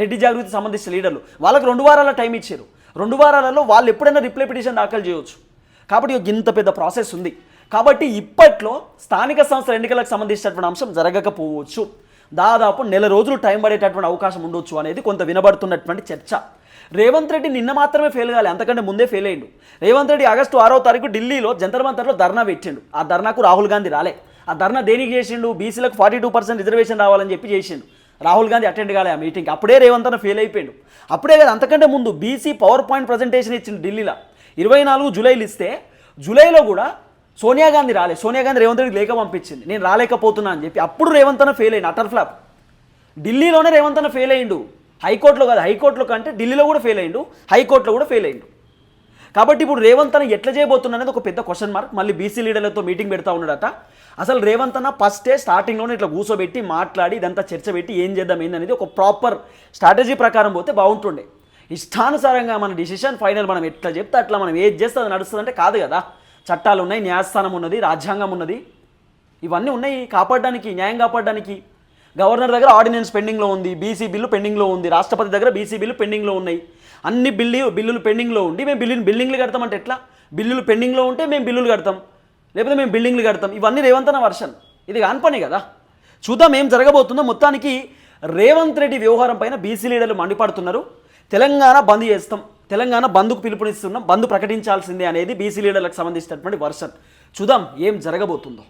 రెడ్డి జాగృతి సంబంధించిన లీడర్లు. వాళ్ళకి రెండు వారాల టైం ఇచ్చారు. రెండు వారాలలో వాళ్ళు ఎప్పుడైనా రిప్లై పిటిషన్ దాఖలు చేయవచ్చు కాబట్టి ఇంత పెద్ద ప్రాసెస్ ఉంది. కాబట్టి ఇప్పట్లో స్థానిక సంస్థల ఎన్నికలకు సంబంధించినటువంటి అంశం జరగకపోవచ్చు. దాదాపు నెల రోజులు టైం పడేటటువంటి అవకాశం ఉండొచ్చు అనేది కొంత వినబడుతున్నటువంటి చర్చ. రేవంత్ రెడ్డి నిన్న మాత్రమే ఫెయిల్ కాలే అంతకంటే ముందే ఫెయిల్ అయ్యిండు. రేవంత్ రెడ్డి ఆగస్టు ఆరో తారీఖు ఢిల్లీలో జంతర్ మంతర్లో ధర్నా పెట్టిండు. ఆ ధర్నాకు రాహుల్ గాంధీ రాలే. ఆ ధర్నా దేనికి చేసిండు? బీసీలకు ఫార్టీ టూ పర్సెంట్ రిజర్వేషన్ రావాలని చెప్పి చేసిండు. రాహుల్ గాంధీ అటెండ్ కాలే ఆ మీటింగ్ అప్పుడే రేవంత్ అన్న ఫెయిల్ అయిపోయాడు. అప్పుడే కదా అంతకంటే ముందు బీసీ పవర్ పాయింట్ ప్రజెంటేషన్ ఇచ్చిన ఢిల్లీలో. ఇరవై నాలుగు జూలైలు ఇస్తే జూలైలో కూడా సోనియా గాంధీ రాలే. సోనియా గాంధీ రేవంత్ రెడ్డికి లేఖ పంపించింది. నేను రాలేకపోతున్నా అని చెప్పి. అప్పుడు రేవంత్ అన్న ఫెయిల్ అయింది అటర్ ఫ్లాప్ ఢిల్లీలోనే రేవంత్ అన్న ఫెయిల్ అయ్యిండు. హైకోర్టులో కాదు హైకోర్టులో కంటే ఢిల్లీలో కూడా ఫెయిల్ అయ్యిండు. హైకోర్టులో కూడా ఫెయిల్ అయ్యిండు. కాబట్టి ఇప్పుడు రేవంత్ అన్న ఎట్లా చేయబోతున్నా అనేది ఒక పెద్ద క్వశ్చన్ మార్క్ మళ్ళీ బీసీ లీడర్లతో మీటింగ్ పెడతా ఉన్నాడట. అసలు రేవంత్ అన్న ఫస్టే స్టార్టింగ్లోనే ఇట్లా కూర్చోబెట్టి మాట్లాడి ఇదంతా చర్చ పెట్టి ఏం చేద్దాం ఏందనేది ఒక ప్రాపర్ స్ట్రాటజీ ప్రకారం పోతే బాగుంటుండే. ఇష్టానుసారంగా మన డిసిషన్ ఫైనల్ మనం ఎట్లా చెప్తే అట్లా మనం ఏది చేస్తే అది నడుస్తుందంటే కాదు కదా. చట్టాలు ఉన్నాయి న్యాయస్థానం ఉన్నది రాజ్యాంగం ఉన్నది. ఇవన్నీ ఉన్నాయి కాపాడడానికి న్యాయం కాపాడడానికి. గవర్నర్ దగ్గర ఆర్డినెన్స్ పెండింగ్లో ఉంది బీసీ బిల్లు పెండింగ్లో ఉంది రాష్ట్రపతి దగ్గర బీసీ బిల్లు పెండింగ్లో ఉన్నాయి. అన్ని బిల్లు బిల్లులు పెండింగ్లో ఉండి మేము బిల్లు బిల్డింగ్లు కడతామంటే ఎట్లా? బిల్లులు పెండింగ్లో ఉంటే మేము బిల్లులు కడతాం. లేకపోతే మేము బిల్డింగ్లు కడతాం. ఇవన్నీ రేవంత్ అన్న వర్షన్. ఇది కాని పని కదా? చూద్దాం ఏం జరగబోతుందో. మొత్తానికి రేవంత్ రెడ్డి వ్యవహారం పైన బీసీ లీడర్లు మండిపడుతున్నారు. తెలంగాణ బంద్ చేస్తాం. తెలంగాణ బంద్కు పిలుపునిస్తున్నాం. బంద్ ప్రకటించాల్సిందే అనేది బీసీ లీడర్లకు సంబంధించినటువంటి వర్షన్. చూద్దాం ఏం జరగబోతుందో.